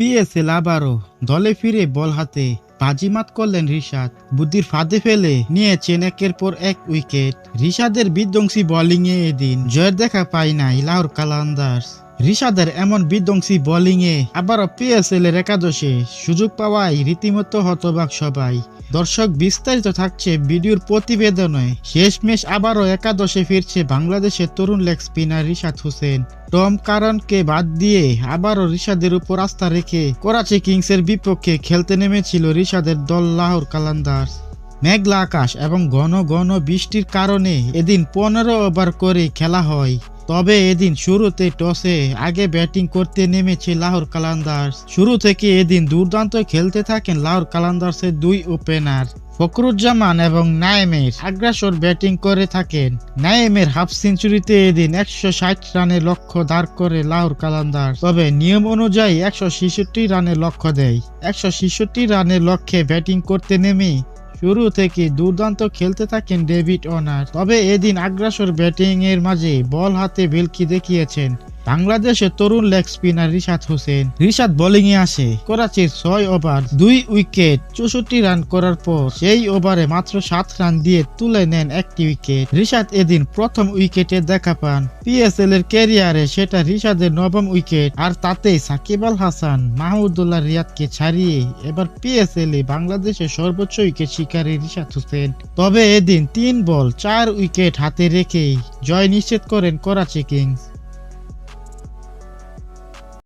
PSL আবারও দলে ফিরে বল হাতে বাজিমাত করলেন রিশাদ। বুদ্ধির ফাঁদে ফেলে নিয়েছেন একের পর এক উইকেট। রিশাদের বিধ্বংসী বোলিংয়ে এদিন জয়ের দেখা পায় নাই লাহোর কালান্দার্স। রিশাদের এমন বিধ্বংসী বোলিংয়ে আবারও পিএসএল এর একাদশে সুযোগ পাওয়ায় রীতিমতো হতবাক সবাই। দর্শক বিস্তারিত থাকছে ভিডিওর প্রতিবেদনে। শেষমেশ আবারও একাদশে ফিরছে বাংলাদেশের তরুণ leg spinner Rishad Hossain. Tom কারণকে বাদ দিয়ে আবারও রিশাদের উপর আস্থা রেখে করাচি কিংসের বিপক্ষে খেলতে নেমেছিল রিশাদের দল লাহোর কালান্দার্স। মেঘলা আকাশ এবং ঘন ঘন বৃষ্টির কারণে এদিন পনেরো ওভার করে খেলা হয়। তবে এদিন শুরুতে টসে আগে ব্যাটিং করতে নেমেছে লাহোর কালান্দার্স। শুরু থেকে এদিন দুর্দান্ত খেলতে থাকেন লাহোর কালান্দার্সের দুই ওপেনার ফকরুজ্জামান এবং নায়েমের। আগ্রাসর ব্যাটিং করে থাকেন। নায়েমের হাফ সেঞ্চুরিতে এদিন একশো ষাট রানের লক্ষ্য দাঁড় করে লাহোর কালান্দার তবে নিয়ম অনুযায়ী একশো ছেষট্টি রানের লক্ষ্য দেয়। একশো ছেষট্টি রানের লক্ষ্যে ব্যাটিং করতে নেমে শুরু থেকে দুর্দান্ত খেলতে থাকেন ডেভিড অনার তবে এদিন আগ্রাসর ব্যাটিং এর মাঝে বল হাতে ভেলকি দেখিয়েছেন। বাংলাদেশের তরুণ leg spinner Rishad Hossain. Rishad bowling এ আসে। করাচির ছয় ওভার দুই উইকেট চৌষট্টি রান করার পর সেই ওভারে মাত্র সাত রান দিয়ে তুলে নেন একটি উইকেট রিশাদ এদিন প্রথম উইকেটে দেখা পান। পিএসএল এর ক্যারিয়ারে সেটা রিশাদের নবম উইকেট আর তাতেই সাকিব আল হাসান মাহমুদুল্লাহ রিয়াদকে ছাড়িয়ে এবার পিএসএল এ বাংলাদেশের সর্বোচ্চ উইকেট শিকারী রিশাদ হোসেন। তবে এদিন তিন বল, চার উইকেট হাতে রেখেই জয় নিশ্চিত করেন করাচি কিংস।